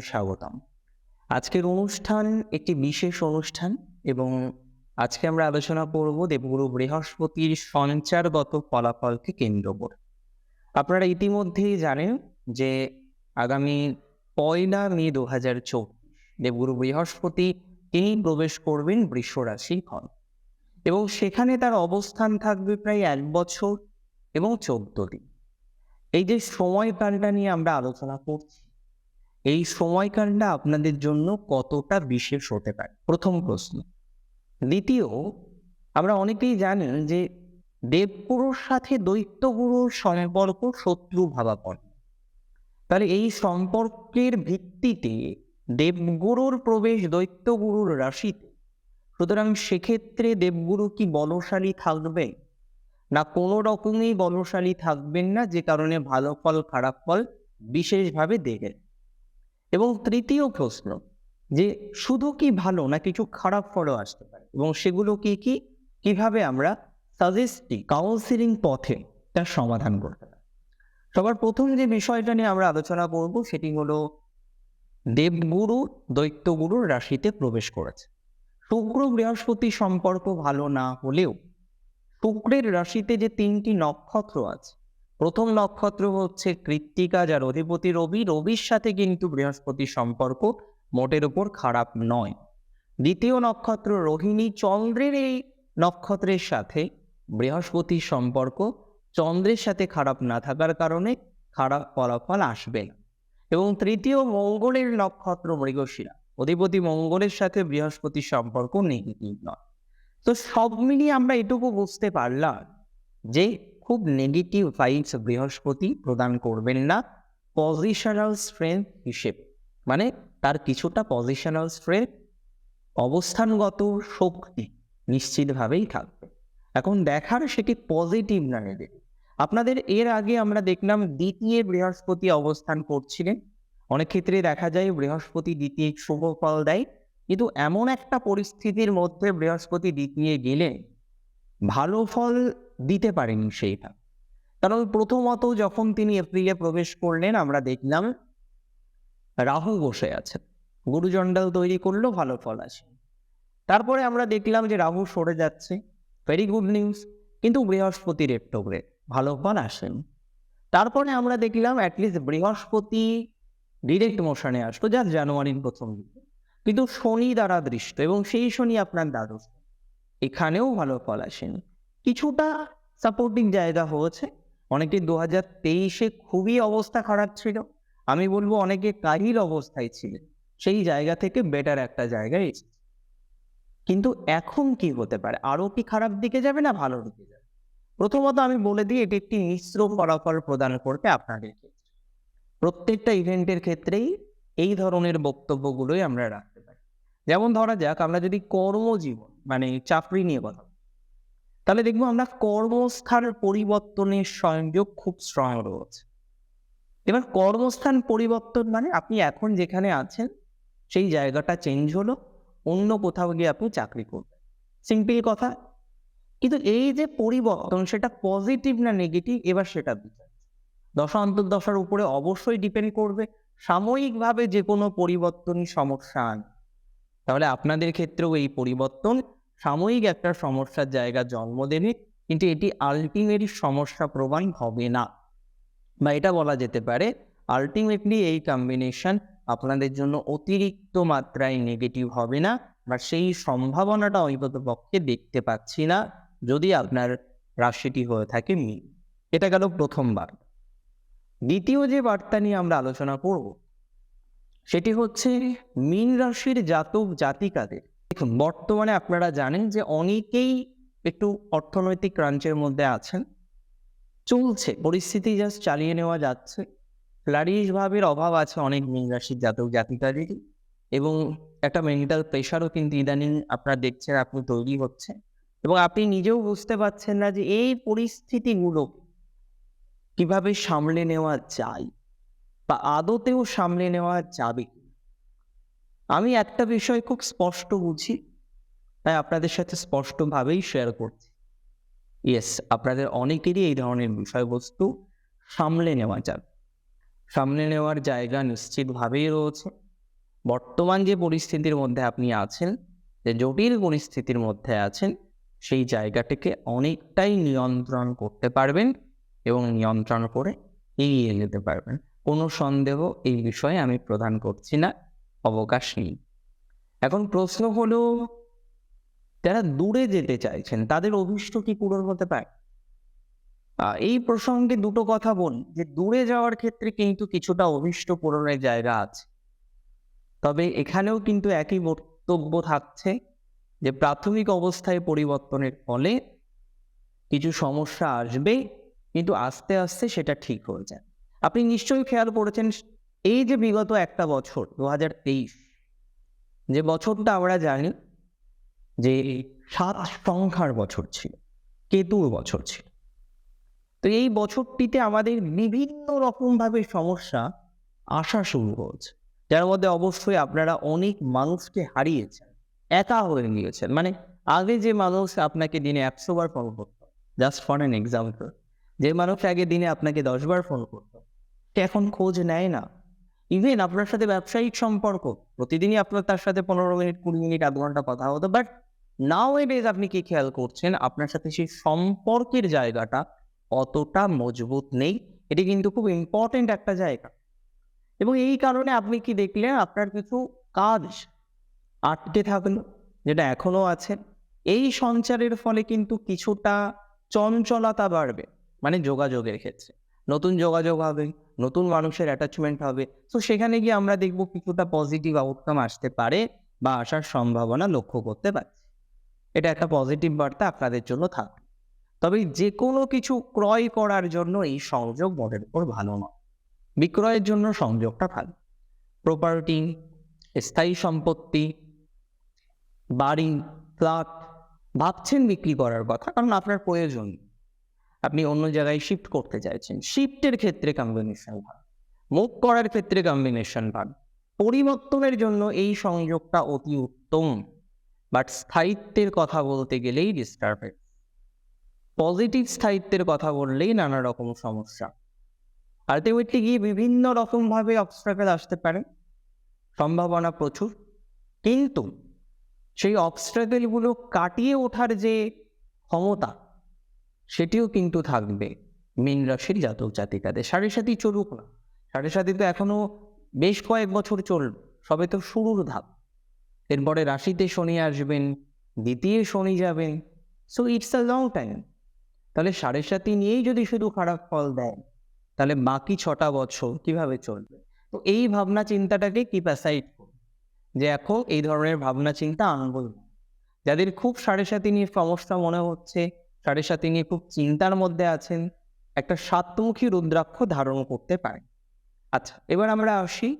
স্বাগতম। আজকের অনুষ্ঠান একটি বিশেষ অনুষ্ঠান এবং আজকে আমরা আলোচনা করব দেবগুরু বৃহস্পতির সঞ্চারগত ফলাফলকে কেন্দ্র করে। আপনারা ইতিমধ্যেই জানেন যে আগামী পয়লা মে দু হাজার চব্বিশ দেবগুরু বৃহস্পতি তিনি প্রবেশ করবেন বৃষ রাশি এবং সেখানে তার অবস্থান থাকবে প্রায় এক বছর এবং চোদ্দ দিন। এই যে সময় সময়কালটা নিয়ে আমরা আলোচনা করছি এই সময়কালটা আপনাদের জন্য কতটা বিশেষ হতে পারে? প্রথম প্রশ্ন। দ্বিতীয়, আমরা অনেকেই জানেন যে দেবগুরুর সাথে দৈত্যগুরুর সম্পর্ক শত্রু ভাবাপন্ন তাহলে এই সম্পর্কের ভিত্তিতে দেবগুরুর প্রবেশ দৈত্যগুরুর রাশিতে। সুতরাং সেক্ষেত্রে দেবগুরু কি বলশালী থাকবে না কোনো রকমই বলশালী থাকবেন না, যে কারণে ভালো ফল, খারাপ ফল বিশেষভাবে দেবেন এবং তৃতীয় প্রশ্ন, যে শুধু কি ভালো না কিছু খারাপ ফলও আসতে পারে? এবং সেগুলো কি কি? কীভাবে আমরা সাজেস্টি কাউন্সিলিং পথে তার সমাধান করতে পারি? সবার প্রথম যে বিষয়টা নিয়ে আমরা আলোচনা করব, সেটি হলো দেবগুরু দৈত্যগুরুর রাশিতে প্রবেশ করেছে। শুক্র বৃহস্পতি সম্পর্ক ভালো না হলেও, শুক্রের রাশিতে যে তিনটি নক্ষত্র আছে প্রথম নক্ষত্র হচ্ছে কৃত্তিকা, যার অধিপতি রবি। রবির সাথে কিন্তু বৃহস্পতির সম্পর্ক মোটের উপর খারাপ নয়। দ্বিতীয় নক্ষত্র রোহিণী। চন্দ্রের এই নক্ষত্রের সাথে বৃহস্পতির সম্পর্ক চন্দ্রের সাথে খারাপ না থাকার কারণে খারাপ ফলাফল আসবে। না এবং তৃতীয় মঙ্গলের নক্ষত্র মৃগশিরা। অধিপতি মঙ্গলের সাথে বৃহস্পতির সম্পর্ক নেগেটিভ নয় তো সব মিলিয়ে আমরা এটুকু বুঝতে পারলাম যে খুব নেগেটিভ ভাইবস বৃহস্পতি প্রদান করবেন না। পজিশনাল স্ট্রেংথ হিসেবে মানে তার কিছুটা পজিশনাল স্ট্রেংথ অবস্থানগত শক্তি নিশ্চিতভাবেই থাকবে। এখন দেখার সেটি পজিটিভ না নেগেটিভ আপনাদের এর আগে আমরা দেখলাম দ্বিতীয় বৃহস্পতি অবস্থান করছিলেন। অনেক ক্ষেত্রে দেখা যায় বৃহস্পতি দ্বিতীয় শুভ ফল দেয়, কিন্তু এমন একটা পরিস্থিতির মধ্যে বৃহস্পতি দ্বিতীয় গেলে ভালো ফল দিতে পারেনি সেইটা কারণ প্রথমত যখন তিনি এপ্রিলে প্রবেশ করলেন, আমরা দেখলাম রাহু বসে আছেন গুরুজণ্ডাল তৈরি করলেও ভালো ফল আসে তারপরে আমরা দেখলাম যে রাহু সরে যাচ্ছে। ভেরি গুড নিউজ কিন্তু বৃহস্পতি রেট্রোগ্রেড ভালো ফল আসেন। তারপরে আমরা দেখলাম অ্যাটলিস্ট বৃহস্পতি ডিরেক্ট মোশনে আসলো যা জানুয়ারির প্রথম কিন্তু শনি দ্বারা দৃষ্ট এবং সেই শনি আপনার দ্বাদশ। এখানেও ভালো ফল আসেনি। কিছুটা সাপোর্টিং জায়গা হয়েছে। অনেকে দু হাজার তেইশে খুবই অবস্থা খারাপ ছিল। আমি বলব অনেকে কাহিল অবস্থায় ছিলেন সেই জায়গা থেকে বেটার একটা জায়গায় এসেছে। কিন্তু এখন কি হতে পারে? আরও কি খারাপ দিকে যাবে না ভালো দিকে যাবে? প্রথমত আমি বলে দিই, এটি একটি মিশ্র ফলাফল প্রদান করবে আপনাদের প্রত্যেকটা ইভেন্টের ক্ষেত্রেই এই ধরনের বক্তব্যগুলোই আমরা রাখতে পারি। যেমন ধরা যাক, আমরা যদি কর্মজীবন মানে চাকরি নিয়ে কথা। তাহলে দেখব আমরা কর্মস্থান পরিবর্তনের সংযোগ খুব স্ট্রং রয়েছে এবার কর্মস্থান পরিবর্তন মানে আপনি এখন যেখানে আছেন, সেই জায়গাটা চেঞ্জ হলো, অন্য কোথাও গিয়ে আপনি চাকরি করবেন। সিম্পল কথা। কিন্তু এই যে পরিবর্তন, সেটা পজিটিভ না নেগেটিভ এবার সেটা বিচার দশা অন্তর্দশার উপরে অবশ্যই ডিপেন্ড করবে। সাময়িকভাবে যে কোনো পরিবর্তনই সমস্যা আনে তাহলে আপনাদের ক্ষেত্রেও এই পরিবর্তন সাময়িক একটা সমস্যার জায়গা জন্ম দেবে, কিন্তু এটি আলটিমেটলি সমস্যা প্রমাণ হবে না। বা এটা বলা যেতে পারে আলটিমেটলি এই কম্বিনেশন আপনাদের জন্য অতিরিক্ত মাত্রায় নেগেটিভ হবে না, বা সেই সম্ভাবনাটা অন্তত পক্ষে দেখতে পাচ্ছি না, যদি আপনার রাশিটি হয়ে থাকে মিল এটা গেল প্রথমবার। দ্বিতীয় যে বার্তা নিয়ে আমরা আলোচনা করব সেটি হচ্ছে মীন রাশির জাতক জাতিকাদের। দেখুন বর্তমানে আপনারা জানেন যে অনেকেই একটু অর্থনৈতিক ক্রাঞ্চের মধ্যে আছেন। চলছে, পরিস্থিতি জাস্ট চালিয়ে নেওয়া যাচ্ছে। ফ্লারিশ ভাবের অভাব আছে অনেক মীন রাশির জাতক জাতিকাদেরই এবং একটা মেন্টাল প্রেশারও কিন্তু ইদানিং আপনারা দেখছেন, আপনি তৈরি হচ্ছে এবং আপনি নিজেও বুঝতে পারছেন না যে এই পরিস্থিতিগুলো কীভাবে সামলে নেওয়া যায়। বা আদতেও সামলে নেওয়া যাবে আমি একটা বিষয় খুব স্পষ্ট বুঝি, তাই আপনাদের সাথে স্পষ্টভাবেই শেয়ার করছি। ইয়েস আপনাদের অনেকেরই এই ধরনের বিষয়বস্তু সামলে নেওয়া যাবে। সামলে নেওয়ার জায়গা নিশ্চিতভাবেই রয়েছে। বর্তমান যে পরিস্থিতির মধ্যে আপনি আছেন, যে জটিল পরিস্থিতির মধ্যে আছেন, সেই জায়গাটিকে অনেকটাই নিয়ন্ত্রণ করতে পারবেন এবং নিয়ন্ত্রণ করে এগিয়ে যেতে পারবেন। কোনো সন্দেহ এই বিষয়ে আমি প্রদান করছি না, অবকাশ নেই। এখন প্রশ্ন হলো, যারা দূরে যেতে চাইছেন, তাদের অভিষ্ট কি পূরণ হতে পারে? এই প্রসঙ্গে দুটো কথা বলি যে দূরে যাওয়ার ক্ষেত্রে কিন্তু কিছুটা অভিষ্ট পূরণের জায়গা আছে। তবে এখানেও কিন্তু একই বক্তব্য থাকছে, যে প্রাথমিক অবস্থায় পরিবর্তনের ফলে কিছু সমস্যা আসবে, কিন্তু আস্তে আস্তে সেটা ঠিক হয়ে যায় আপনি নিশ্চয়ই খেয়াল করেছেন, এই যে বিগত একটা বছর দু হাজার তেইশ, যে বছরটা আমরা জানি যে সাত সংখ্যার বছর ছিল, কেতুর বছর ছিল। তো এই বছরটিতে আমাদের বিভিন্ন রকমভাবে সমস্যা আসা শুরু হয়েছে। যার মধ্যে অবশ্যই আপনারা অনেক মানুষকে হারিয়েছেন, একা হয়ে গিয়েছেন। মানে আগে যে মানুষ আপনাকে দিনে একশো বার ফোন করতো জাস্ট ফর অ্যান এক্সাম্পল যে মানুষ আগে দিনে আপনাকে দশ বার ফোন করতো এখন খোঁজ নেয় না। ইভেন আপনার সাথে ব্যবসায়িক সম্পর্ক, প্রতিদিনই আপনার তার সাথে পনেরো মিনিট, কুড়ি মিনিট, আধ ঘণ্টা কথা হতো। বাট নাও এডেজ আপনি কি খেয়াল করছেন? আপনার সাথে সেই সম্পর্কের জায়গাটা অতটা মজবুত নেই। এটি কিন্তু খুব ইম্পর্টেন্ট একটা জায়গা। এবং এই কারণে আপনি কি দেখলেন? আপনার কিছু কাজ আটকে থাকল, যেটা এখনও আছে। এই সঞ্চারের ফলে কিন্তু কিছুটা চঞ্চলতা বাড়বে মানে যোগাযোগের ক্ষেত্রে। নতুন যোগাযোগ হবে, নতুন মানুষের অ্যাটাচমেন্ট হবে। তো সেখানে গিয়ে আমরা দেখব কিছুটা পজিটিভ আউটকাম আসতে পারে বা আসার সম্ভাবনা লক্ষ্য করতে পারছি। এটা একটা পজিটিভ বার্তা আপনাদের জন্য থাকবে তবে যে কোনো কিছু ক্রয় করার জন্য এই সংযোগ মোটের উপর ভালো নয়। বিক্রয়ের জন্য সংযোগটা ভালো। প্রপার্টি স্থায়ী সম্পত্তি, বাড়ি ফ্ল্যাট ভাবছেন বিক্রি করার কথা, কারণ আপনার প্রয়োজন। আপনি অন্য জায়গায় শিফট করতে চাইছেন। শিফটের ক্ষেত্রে কম্বিনেশন ভালো মুভ করার ক্ষেত্রে কম্বিনেশন ভালো পরিবর্তনের জন্য এই সংযোগটা অতি উত্তম। বাট স্থায়িত্বের কথা বলতে গেলেই ডিস্টার্বেড পজিটিভ স্থায়িত্বের কথা বললেই নানা রকম সমস্যা। আলটিমেটলি গিয়ে বিভিন্ন রকমভাবে অবস্ট্রাকেল আসতে পারে। সম্ভাবনা প্রচুর। কিন্তু সেই অবস্ট্রাকেলগুলো কাটিয়ে ওঠার যে ক্ষমতা সেটিও কিন্তু থাকবে। মীন রাশির জাতক জাতিকাদের। সাড়ে সাথী চলুক না। সাড়ে সাথী তো এখনও বেশ কয়েক বছর চলবে। সবে তো শুরুর ধাপ। এরপরে রাশিতে শনি আসবেন, দ্বিতীয় শনি যাবেন। So it's a long time তাহলে সাড়ে সাথী নিয়েই যদি শুধু খারাপ ফল দেয়, তাহলে বাকি ছটা বছর কীভাবে চলবে? তো এই ভাবনা চিন্তাটাকে কিপ অ্যাসাইড যে এখন এই ধরনের ভাবনা চিন্তা আনব যাদের খুব সাড়ে সাথী নিয়ে সমস্যা মনে হচ্ছে সাড়ে সাথী নিয়ে খুব চিন্তার মধ্যে আছেন, একটা সাতমুখী রুদ্রাক্ষ ধারণ করতে পারেন। আচ্ছা এবার আমরা আসি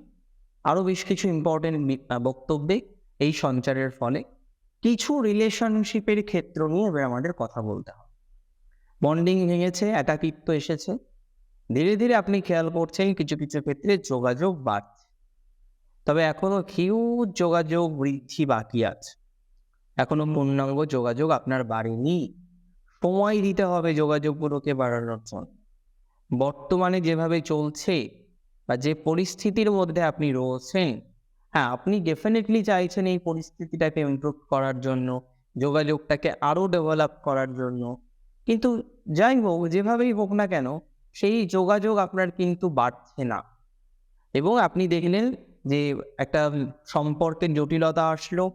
আরও বেশ কিছু ইম্পর্টেন্ট বক্তব্যে এই সঞ্চারের ফলে। কিছু রিলেশনশিপের ক্ষেত্র নিয়ে এবার আমাদের কথা বলতে হবে। বন্ডিং ভেঙেছে, একাকিত্ব এসেছে। ধীরে ধীরে আপনি খেয়াল করছেন কিছু কিছু ক্ষেত্রে যোগাযোগ বাড়ছে। তবে এখনও হিউজ যোগাযোগ বৃদ্ধি বাকি আছে। এখনও পূর্ণাঙ্গ যোগাযোগ আপনার বাড়েনি। সময় দিতে হবে যোগাযোগগুলোকে বাড়ানোর জন্য। বর্তমানে যেভাবে চলছে বা যে পরিস্থিতির মধ্যে আপনি রয়েছেন হ্যাঁ আপনি ডেফিনেটলি চাইছেন এই পরিস্থিতিটাকে ইমপ্রুভ করার জন্য, যোগাযোগটাকে আরও ডেভেলপ করার জন্য। কিন্তু যাই হোক, যেভাবেই হোক না কেন, সেই যোগাযোগ আপনার কিন্তু বাড়ছে না। এবং আপনি দেখলেন যে একটা সম্পর্কের জটিলতা আসলো।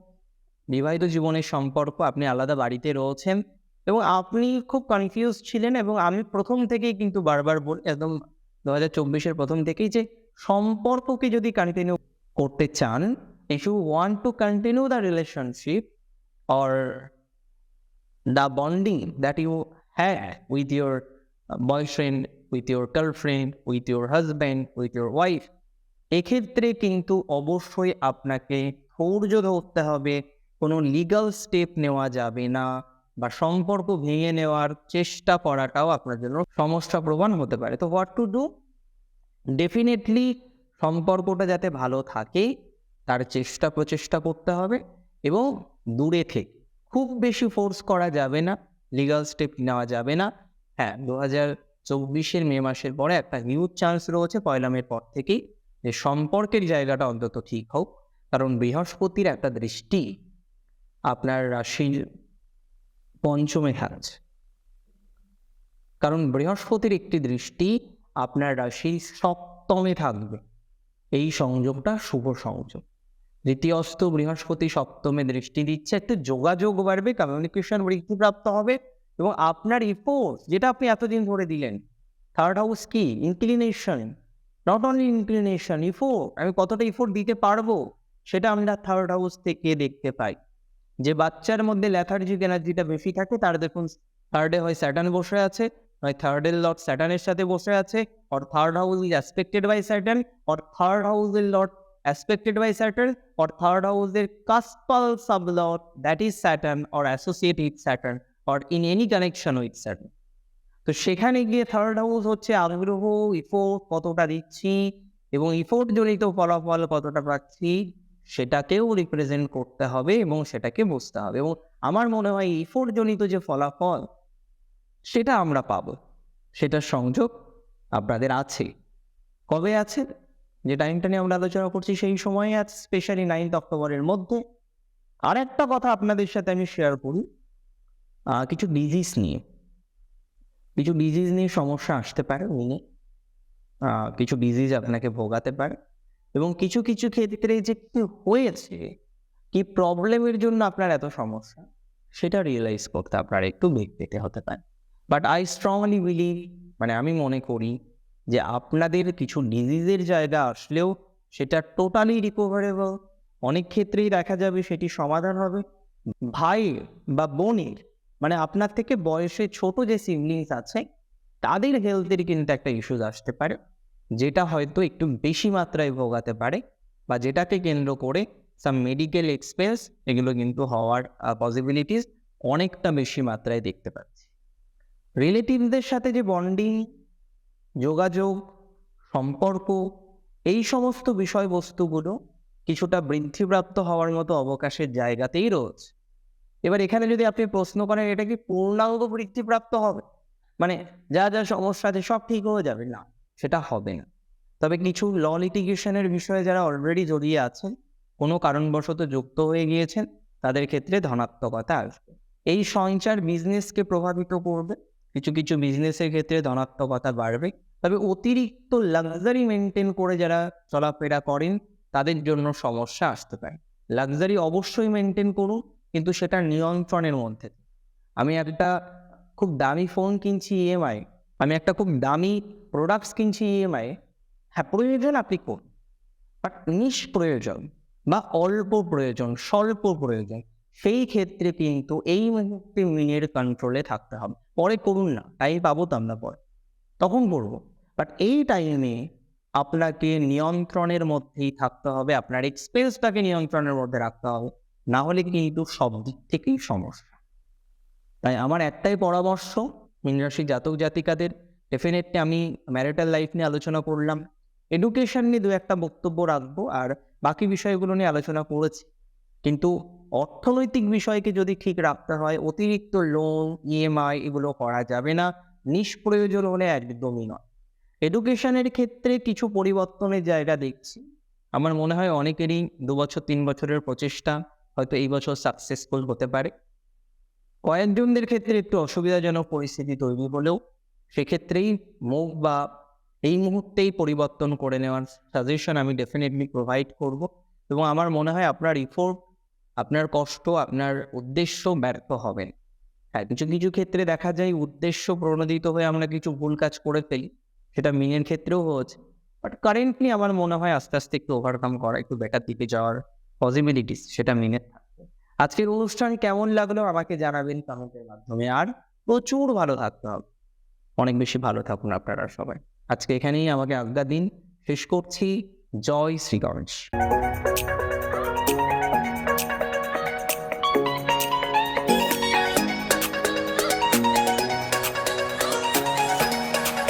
বিবাহিত জীবনের সম্পর্ক, আপনি আলাদা বাড়িতে রয়েছেন। এবং আপনি খুব কনফিউজ ছিলেন এবং আমি প্রথম থেকেই কিন্তু বারবার একদম দু হাজার চব্বিশের প্রথম থেকেই যে সম্পর্ককে যদি কন্টিনিউ করতে চান if you want to continue the relationship or the bonding that you have with your boyfriend with your girlfriend with your husband with your wife এক্ষেত্রে কিন্তু অবশ্যই আপনাকে ধৈর্য ধরতে হবে। কোনো লিগাল স্টেপ নেওয়া যাবে না। বা সম্পর্ক ভেঙে নেওয়ার চেষ্টা করাটাও আপনার জন্য সমস্যা প্রবণ হতে পারে। তো হোয়াট টু ডু ডেফিনেটলি সম্পর্কটা যাতে ভালো থাকে, তার চেষ্টা প্রচেষ্টা করতে হবে এবং দূরে থেকে খুব বেশি ফোর্স করা যাবে না লিগাল স্টেপ নেওয়া যাবে না। হ্যাঁ দু হাজার চব্বিশের মে মাসের পরে একটা হিউজ চান্স রয়েছে, পয়লা মের পর থেকেই যে সম্পর্কের জায়গাটা অন্তত ঠিক হোক। কারণ বৃহস্পতির একটা দৃষ্টি আপনার রাশির পঞ্চমে থাকছে কারণ বৃহস্পতির একটি দৃষ্টি আপনার রাশির সপ্তমে থাকবে। এই সংযোগটা শুভ সংযোগ। দ্বিতীয়স্ত বৃহস্পতি সপ্তমে দৃষ্টি দিচ্ছে, একটু যোগাযোগ বাড়বে কমিউনিকেশন বৃদ্ধিপ্রাপ্ত হবে এবং আপনার ইফোর্স যেটা আপনি এতদিন ধরে দিলেন থার্ড হাউস কি? Inclination not only inclination effort আমি কতটা ইফোর্ট দিতে পারব, সেটা আমরা থার্ড হাউস থেকে দেখতে পাই। যে বাচ্চার মধ্যে ল্যাথার্জিক এনার্জিটা বেশি থাকে, তার দেখুন থার্ডে হয় স্যাটার্ন বসে আছে, হয় থার্ডের লর্ড স্যাটার্নের সাথে বসে আছে or third house is aspected by Saturn or third হাউসের lord aspected by Saturn or third হাউসের cuspal sub lord that is Saturn or associate with Saturn or in any connection with Saturn তো সেখানে গিয়ে third house হচ্ছে আগ্রহ effort কতটা দিচ্ছি, এবং ইফোর্ট জনিত ফলাফল কতটা পাচ্ছি সেটাকেও রিপ্রেজেন্ট করতে হবে এবং সেটাকে বুঝতে হবে এবং আমার মনে হয় ইফোর্ট জনিত যে ফলাফল, সেটা আমরা পাবো। সেটার সংযোগ আপনাদের আছে। কবে আছে? যে টাইমটা নিয়ে আমরা আলোচনা করছি সেই সময়ে আছে স্পেশালি নাইন্থ অক্টোবরের মধ্যে। আর একটা কথা আপনাদের সাথে আমি শেয়ার করি কিছু ডিজিজ নিয়ে। কিছু ডিজিজ নিয়ে সমস্যা আসতে পারে উনি কিছু ডিজিজ আপনাকে ভোগাতে পারে। এবং কিছু কিছু ক্ষেত্রে যে কি হয়েছে, কি প্রবলেমের জন্য আপনার এত সমস্যা, সেটা রিয়েলাইজ করতে আপনার একটু বেগ পেতে হতে পারে। বাট আই স্ট্রংলি বিলিভ মানে আমি মনে করি যে আপনাদের কিছু ডিজিজের জায়গা আসলেও সেটা টোটালি রিকভারেবল অনেক ক্ষেত্রেই দেখা যাবে সেটি সমাধান হবে। ভাই বা বোনের মানে আপনার থেকে বয়সে ছোট যে সিবলিংস আছে, তাদের হেলথের কিন্তু একটা ইস্যুজ আসতে পারে। যেটা হয়তো একটু বেশি মাত্রায় ভোগাতে পারে বা যেটাকে কেন্দ্র করে সাম মেডিকেল এক্সপেন্স এগুলো কিন্তু হওয়ার পসিবিলিটিস অনেকটা বেশি মাত্রায় দেখতে পাচ্ছি। রিলেটিভদের সাথে যে বন্ডিং যোগাযোগ, সম্পর্ক, এই সমস্ত বিষয়বস্তুগুলো কিছুটা বৃদ্ধিপ্রাপ্ত হওয়ার মতো অবকাশের জায়গাতেই রয়েছে। এবার এখানে যদি আপনি প্রশ্ন করেন, এটা কি পূর্ণাঙ্গ বৃদ্ধিপ্রাপ্ত হবে? মানে যা যা সমস্যা আছে সব ঠিক হয়ে যাবে? না। সেটা হবে না। তবে কিছু ল লিটিগেশনের বিষয়ে যারা অলরেডি জড়িয়ে আছেন, কোনো কারণবশত যুক্ত হয়ে গিয়েছেন, তাদের ক্ষেত্রে ধনাত্মকতা আসবে। এই সঞ্চার বিজনেসকে প্রভাবিত করবে। কিছু কিছু বিজনেসের ক্ষেত্রে ধনাত্মকতা বাড়বে। তবে অতিরিক্ত লাক্সারি মেনটেন করে যারা চলাফেরা করেন, তাদের জন্য সমস্যা আসতে পারে। লাক্সারি অবশ্যই মেনটেন করুন, কিন্তু সেটা নিয়ন্ত্রণের মধ্যে। আমি একটা খুব দামি ফোন কিনছি ইএমআই আমি একটা খুব দামি প্রোডাক্টস কিনছি ইএমআই হ্যাঁ প্রয়োজন আপনি করুন বাট নিষ্প্রয়োজন বা অল্প প্রয়োজন, স্বল্প প্রয়োজন, সেই ক্ষেত্রে কিন্তু এই মুহূর্তে মিনের কন্ট্রোলে থাকতে হবে। পরে করুন না টাইম পাবো তো আমরা পরে। তখন করব। বাট এই টাইমে আপনাকে নিয়ন্ত্রণের মধ্যেই থাকতে হবে, আপনার এক্সপেন্সটাকে নিয়ন্ত্রণের মধ্যে রাখতে হবে। না হলে কিন্তু সব দিক থেকেই সমস্যা। তাই আমার একটাই পরামর্শ মীনরাশি জাতক জাতিকাদের ডেফিনেটলি আমি ম্যারিটাল লাইফ নিয়ে আলোচনা করলাম। এডুকেশন নিয়ে দু একটা বক্তব্য রাখব আর বাকি বিষয়গুলো নিয়ে আলোচনা করেছি। কিন্তু অর্থনৈতিক বিষয়কে যদি ঠিক রাখতে হয়, অতিরিক্ত লোন ইএমআই এগুলো করা যাবে না, নিষ্প্রয়োজন হলে একদমই নয়। এডুকেশনের ক্ষেত্রে কিছু পরিবর্তনের জায়গা দেখছি। আমার মনে হয় অনেকেরই দু বছর, তিন বছরের প্রচেষ্টা হয়তো এই বছর সাকসেসফুল হতে পারে। কয়েকজনদের ক্ষেত্রে একটু অসুবিধাজনক পরিস্থিতি তৈরি হলেও সেক্ষেত্রেই মুখ বা এই মুহূর্তেই পরিবর্তন করে নেওয়ার সাজেশন আমি ডেফিনেটলি প্রোভাইড করব এবং আমার মনে হয় আপনার ইফোর্ট আপনার কষ্ট, আপনার উদ্দেশ্য ব্যর্থ হবে। হ্যাঁ কিছু কিছু ক্ষেত্রে দেখা যায় উদ্দেশ্য প্রণোদিত হয়ে আমরা কিছু ভুল কাজ করে ফেলি, সেটা মিনের ক্ষেত্রেও হচ্ছে বাট কারেন্টলি আমার মনে হয় আস্তে আস্তে একটু ওভারকাম করা, একটু বেটার দিকে যাওয়ার পসিবিলিটিস সেটা মিনের আজকের অনুষ্ঠান কেমন লাগল আমাকে জানাবেন কমেন্টের মাধ্যমে। আর প্রচুর ভালো থাকতে হবে অনেক বেশি ভালো থাকুন আপনারা সবাই। আজকে এখানেই আমাকে আজ্ঞা দিন। শেষ করছি। জয় শ্রী গণেশ